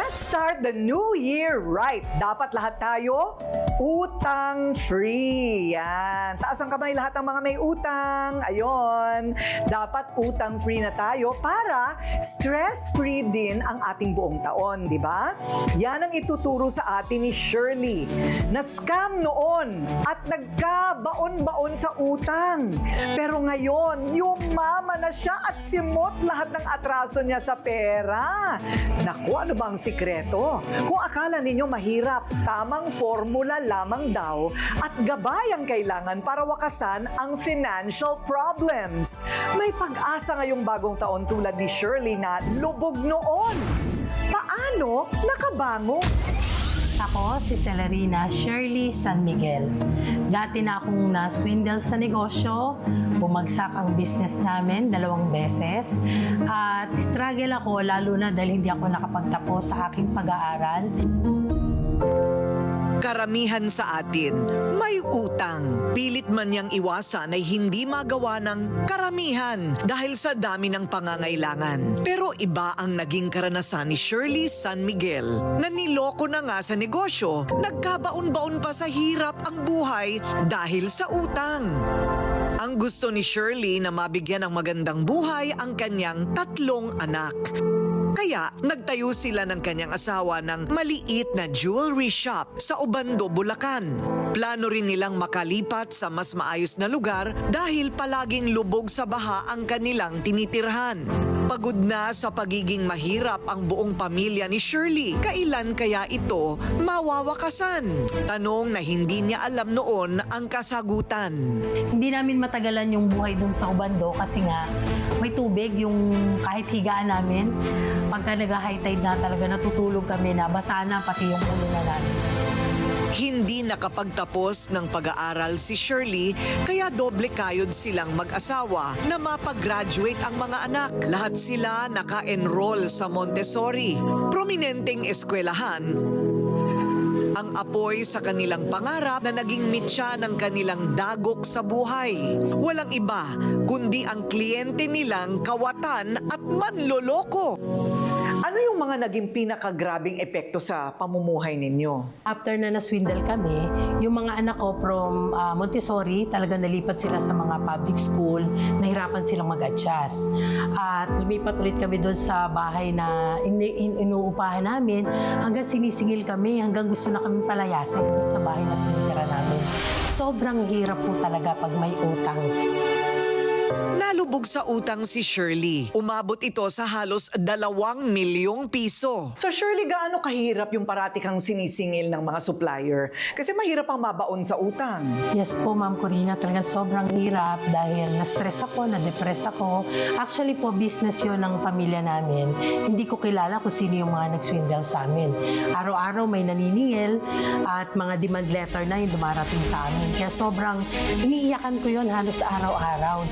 Let's start the new year right. Dapat lahat tayo utang free. Yan. Taas ang kamay lahat ng mga may utang. Ayon. Dapat utang free na tayo para stress-free din ang ating buong taon, di ba? Yan ang ituturo sa atin ni Shirley. Na scam noon at nagkabaon-baon sa utang. Pero ngayon, yumama na siya at simot lahat ng atraso niya sa pera. Naku, ano ba ang sikreto? Kung akala ninyo mahirap, tamang formula lamang daw at gabay ang kailangan para wakasan ang financial problems. May pag-asa ngayong bagong taon tulad ni Shirley na lubog noon. Paano nakabango? Ako, si Celerina Shirley San Miguel. Dati na akong na-swindle sa negosyo, bumagsak ang business namin dalawang beses, at struggle ako lalo na dahil hindi ako nakapagtapos sa aking pag-aaral. Karamihan sa atin may utang. Pilit man niyang iwasan ay hindi magawa ng karamihan dahil sa dami ng pangangailangan. Pero iba ang naging karanasan ni Shirley San Miguel na niloko na nga sa negosyo, nagkabaon-baon pa sa hirap ang buhay dahil sa utang. Ang gusto ni Shirley na mabigyan ng magandang buhay ang kanyang tatlong anak. Kaya nagtayo sila ng kanyang asawa ng maliit na jewelry shop sa Obando, Bulacan. Plano rin nilang makalipat sa mas maayos na lugar dahil palaging lubog sa baha ang kanilang tinitirhan. Pagod na sa pagiging mahirap ang buong pamilya ni Shirley. Kailan kaya ito mawawakasan? Tanong na hindi niya alam noon ang kasagutan. Hindi namin matagalan yung buhay dun sa Ubando kasi nga may tubig yung kahit higaan namin. Pagka nag-high tide na talaga natutulog kami na basa na pati yung ulo na namin. Hindi nakapagtapos ng pag-aaral si Shirley kaya doble kayod silang mag-asawa na mapag-graduate ang mga anak. Lahat sila naka-enroll sa Montessori, prominenteng eskwelahan. Ang apoy sa kanilang pangarap na naging mitya ng kanilang dagok sa buhay. Walang iba kundi ang kliyente nilang kawatan at manloloko. Ano yung mga naging pinakagrabing epekto sa pamumuhay ninyo? After na na-swindle kami, yung mga anak ko from ah, Montessori, talaga nalipat sila sa mga public school, nahirapan silang mag-adjust. At lumipat ulit kami doon sa bahay na ini- in- inuupahan namin hanggang sinisingil kami, hanggang gusto na kami palayasin sa bahay na tinitira namin. Sobrang hirap po talaga pag may utang. Nalubog sa utang si Shirley. Umabot ito sa halos dalawang milyong piso. So surely gaano kahirap yung parati kang sinisingil ng mga supplier? Kasi mahirap ang mabaon sa utang. Yes po, Ma'am Corina, talagang sobrang hirap dahil na-stress ako, na-depress ako. Actually po, business yun ng pamilya namin. Hindi ko kilala kung sino yung mga nag-swindle sa amin. Araw-araw may naniningil at mga demand letter na yung dumarating sa amin. Kaya sobrang iniiyakan ko yun halos araw-araw.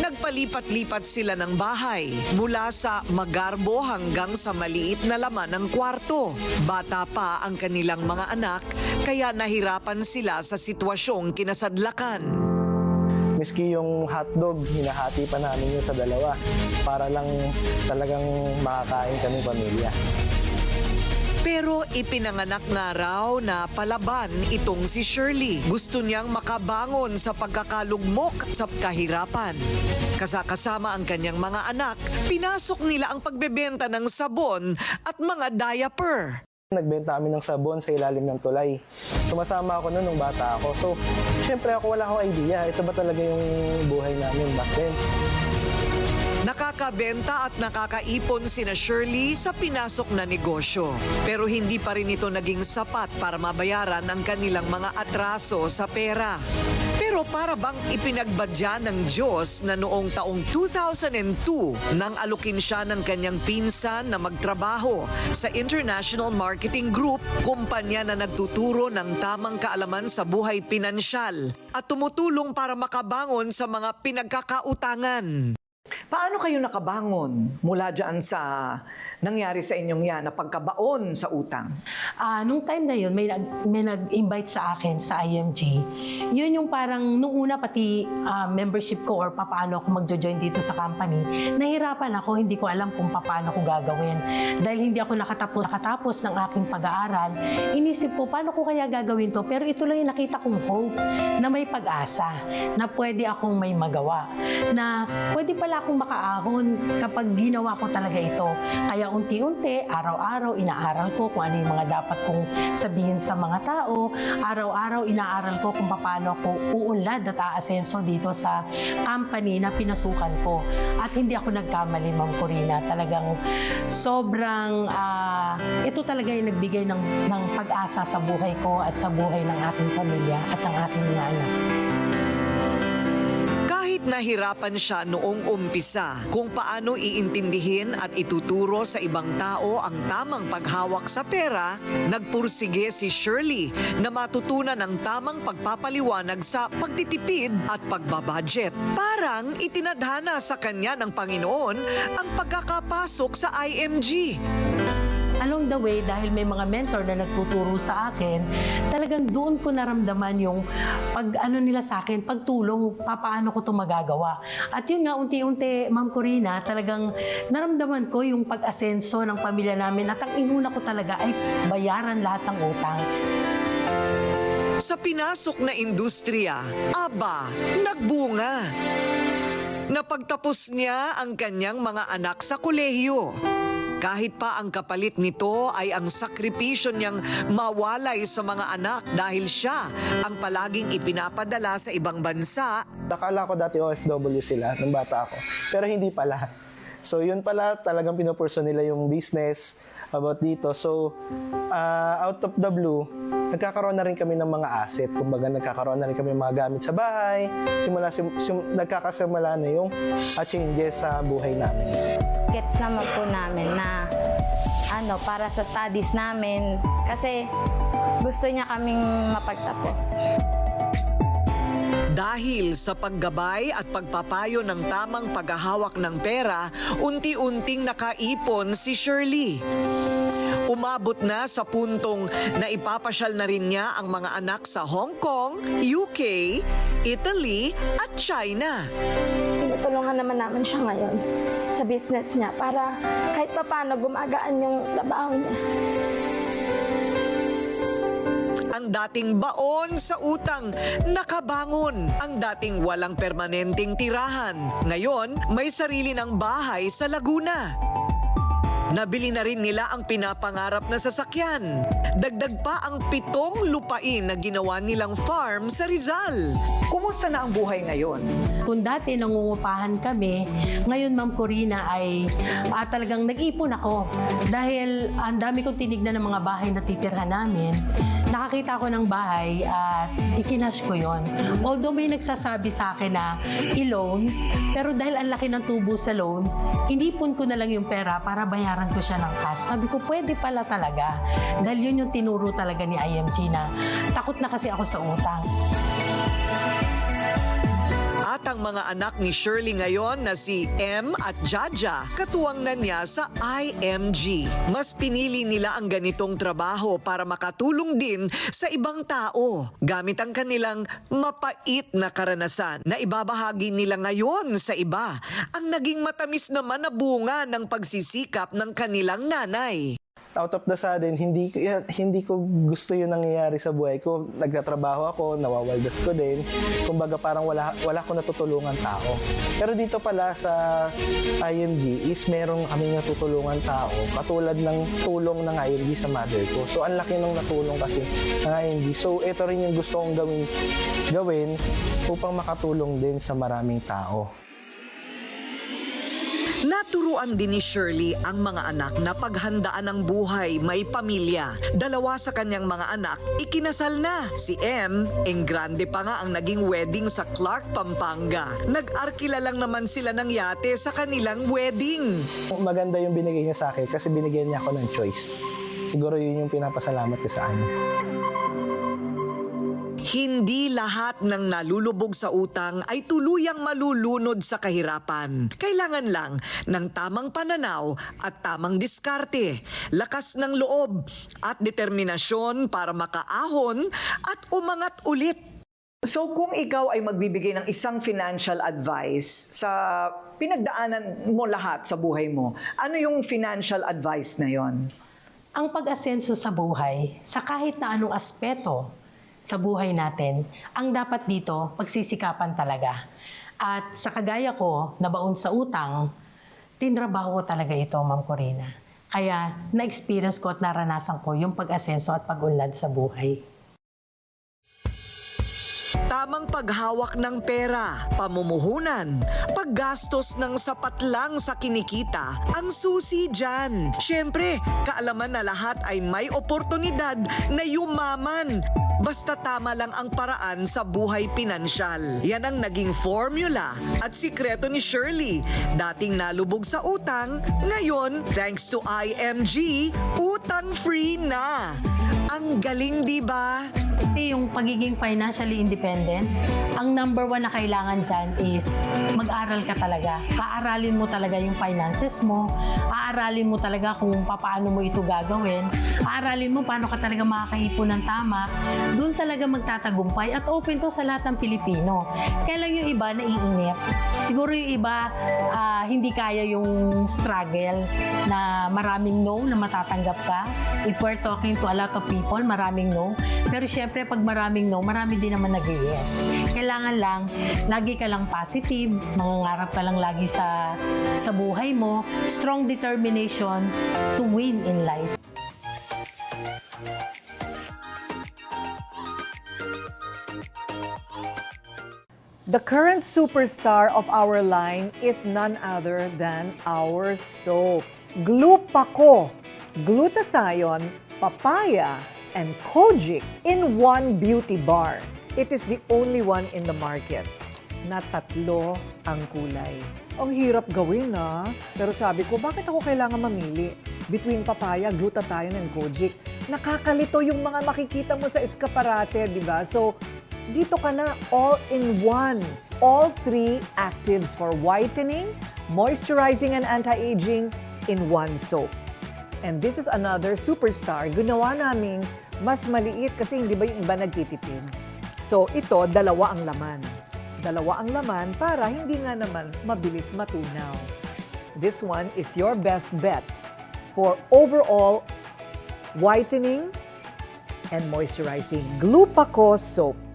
Nagpalipat-lipat sila ng bahay mula sa magarbo hanggang sa maliit na laman ng kwarto. Bata pa ang kanilang mga anak kaya nahirapan sila sa sitwasyong kinasadlakan. Miski yung hotdog, hinahati pa namin yun sa dalawa para lang talagang makakain kami pamilya. Pero ipinanganak nga raw na palaban itong si Shirley. Gusto niyang makabangon sa pagkakalugmok sa kahirapan. Kasakasama ang kanyang mga anak, pinasok nila ang pagbebenta ng sabon at mga diaper. Nagbenta kami ng sabon sa ilalim ng tulay. Sumasama ako noon nung bata ako. So, syempre ako wala akong idea. Ito ba talaga yung buhay namin back then? Nakakabenta at nakakaipon sina Shirley sa pinasok na negosyo. Pero hindi pa rin ito naging sapat para mabayaran ang kanilang mga atraso sa pera. Pero para bang ipinagbadya ng Diyos na noong taong 2002 nang alukin siya ng kanyang pinsan na magtrabaho sa International Marketing Group, kumpanya na nagtuturo ng tamang kaalaman sa buhay pinansyal at tumutulong para makabangon sa mga pinagkakautangan. Paano kayo nakabangon mula dyan sa nangyari sa inyong yan na pagkabaon sa utang? Ah, nung time na yun, may, nag, may nag-invite sa akin sa IMG. Yun yung parang, nung una pati ah, membership ko or papaano ako magjo-join dito sa company, nahirapan ako, hindi ko alam kung paano ko gagawin. Dahil hindi ako nakatapos, nakatapos ng aking pag-aaral, inisip ko, paano ko kaya gagawin to? Pero ito lang yung nakita kong hope na may pag-asa, na pwede akong may magawa, na pwede pala akong makaahon kapag ginawa ko talaga ito. Kaya unti-unti, araw-araw, inaaral ko kung ano yung mga dapat kong sabihin sa mga tao. Araw-araw, inaaral ko kung paano ako uunlad at aasenso dito sa company na pinasukan ko. At hindi ako nagkamali, Ma'am Corina. Talagang sobrang, ah, ito talaga yung nagbigay ng, ng pag-asa sa buhay ko at sa buhay ng aking pamilya at ng aking mga anak. Kahit nahirapan siya noong umpisa kung paano iintindihin at ituturo sa ibang tao ang tamang paghawak sa pera, nagpursige si Shirley na matutunan ang tamang pagpapaliwanag sa pagtitipid at pagbabudget. Parang itinadhana sa kanya ng Panginoon ang pagkakapasok sa IMG. Along the way, dahil may mga mentor na nagtuturo sa akin, talagang doon ko naramdaman yung pag ano nila sa akin, pagtulong, papaano ko ito magagawa. At yun nga, unti-unti, Ma'am Corina, talagang naramdaman ko yung pag-asenso ng pamilya namin at ang inuna ko talaga ay bayaran lahat ng utang. Sa pinasok na industriya, aba, nagbunga. Napagtapos niya ang kanyang mga anak sa kolehiyo. Kahit pa ang kapalit nito ay ang sakripisyo niyang mawalay sa mga anak dahil siya ang palaging ipinapadala sa ibang bansa Akala ko dati OFW sila nung bata ako. Pero hindi pala. So yun pala talagang pinupurso nila yung business about dito. So ah, out of the blue, nagkakaroon na rin kami ng mga asset. Kumbaga nagkakaroon na rin kami ng mga gamit sa bahay. Simula, sim, sim- nagkakasimula na yung ah, changes sa buhay namin. gets naman po namin na ano, para sa studies namin. Kasi gusto niya kaming mapagtapos. Dahil sa paggabay at pagpapayo ng tamang paghahawak ng pera, unti-unting nakaipon si Shirley. Umabot na sa puntong na ipapasyal na rin niya ang mga anak sa Hong Kong, UK, Italy at China. Tinutulungan naman namin siya ngayon sa business niya para kahit pa paano gumagaan yung trabaho niya. Ang dating baon sa utang, nakabangon. Ang dating walang permanenteng tirahan. Ngayon, may sarili ng bahay sa Laguna. Nabili na rin nila ang pinapangarap na sasakyan. Dagdag pa ang pitong lupain na ginawa nilang farm sa Rizal. Kumusta na ang buhay ngayon? Kung dati nangungupahan kami, ngayon Ma'am Corina ay ah, talagang nag-ipon ako. Dahil ang dami kong tinignan ng mga bahay na titirhan namin, nakakita ko ng bahay at ikinash ko yon. Although may nagsasabi sa akin na i-loan, pero dahil ang laki ng tubo sa loan, inipon ko na lang yung pera para bayaran ko siya ng cash. Sabi ko, pwede pala talaga. Dahil yun yung tinuro talaga ni IMG na takot na kasi ako sa utang. At ang mga anak ni Shirley ngayon na si M at Jaja, katuwang na niya sa IMG. Mas pinili nila ang ganitong trabaho para makatulong din sa ibang tao gamit ang kanilang mapait na karanasan na ibabahagi nila ngayon sa iba. Ang naging matamis naman na bunga ng pagsisikap ng kanilang nanay. Out of the sudden, hindi, hindi ko gusto yung nangyayari sa buhay ko. Nagtatrabaho ako, nawawaldas ko din. Kumbaga parang wala, wala ko natutulungan tao. Pero dito pala sa IMG is meron kami natutulungan tao katulad ng tulong ng IMG sa mother ko. So ang laki ng natulong kasi ng IMG. So ito rin yung gusto kong gawin, gawin upang makatulong din sa maraming tao. Naturuan din ni Shirley ang mga anak na paghandaan ng buhay may pamilya. Dalawa sa kanyang mga anak, ikinasal na. Si M, en grande pa nga ang naging wedding sa Clark, Pampanga. Nag-arkila lang naman sila ng yate sa kanilang wedding. Maganda yung binigay niya sa akin kasi binigyan niya ako ng choice. Siguro yun yung pinapasalamat ko sa kanya. Hindi lahat ng nalulubog sa utang ay tuluyang malulunod sa kahirapan. Kailangan lang ng tamang pananaw at tamang diskarte, lakas ng loob at determinasyon para makaahon at umangat ulit So kung ikaw ay magbibigay ng isang financial advice sa pinagdaanan mo lahat sa buhay mo, ano yung financial advice na yon? Ang pag-asenso sa buhay, sa kahit na anong aspeto sa buhay natin, ang dapat dito, pagsisikapan talaga. At sa kagaya ko, nabaon sa utang, tinrabaho ko talaga ito, Ma'am Corina. Kaya na-experience ko at naranasan ko yung pag-asenso at pag-unlad sa buhay. Tamang paghawak ng pera, pamumuhunan, paggastos ng sapat lang sa kinikita, ang susi dyan. Siyempre, kaalaman na lahat ay may oportunidad na yumaman. Basta tama lang ang paraan sa buhay pinansyal. Yan ang naging formula at sikreto ni Shirley. Dating nalubog sa utang, ngayon, thanks to IMG, utang-free na. Ang galing, di ba? Kasi yung pagiging financially independent, ang number one na kailangan dyan is mag-aral ka talaga. Kaaralin mo talaga yung finances mo, aaralin mo talaga kung paano mo ito gagawin, aaralin mo paano ka talaga makakaipon ng tama, doon talaga magtatagumpay at open to sa lahat ng Pilipino. Kaya lang yung iba naiinip. Siguro yung iba ah, hindi kaya yung struggle na maraming no na matatanggap ka. If we're talking to a lot of people, maraming no. Pero syempre, pag maraming no, marami din naman nag-yes. Kailangan lang, lagi ka lang positive, mangangarap ka lang lagi sa, sa buhay mo, strong determination to win in life. The current superstar of our line is none other than our soap. Glupaco, glutathione, papaya, and kojic in one beauty bar. It is the only one in the market na tatlo ang kulay. Ang hirap gawin na. Pero sabi ko, bakit ako kailangan mamili between papaya, glutathione, and kojic? Nakakalito yung mga makikita mo sa eskaparate, di ba? So, dito ka na all in one. All three actives for whitening, moisturizing, and anti-aging in one soap. And this is another superstar. Ginawa naming mas maliit kasi hindi ba yung iba nagtitipid. So ito, dalawa ang laman. Dalawa ang laman para hindi nga naman mabilis matunaw. This one is your best bet for overall whitening and moisturizing. Glupaco soap.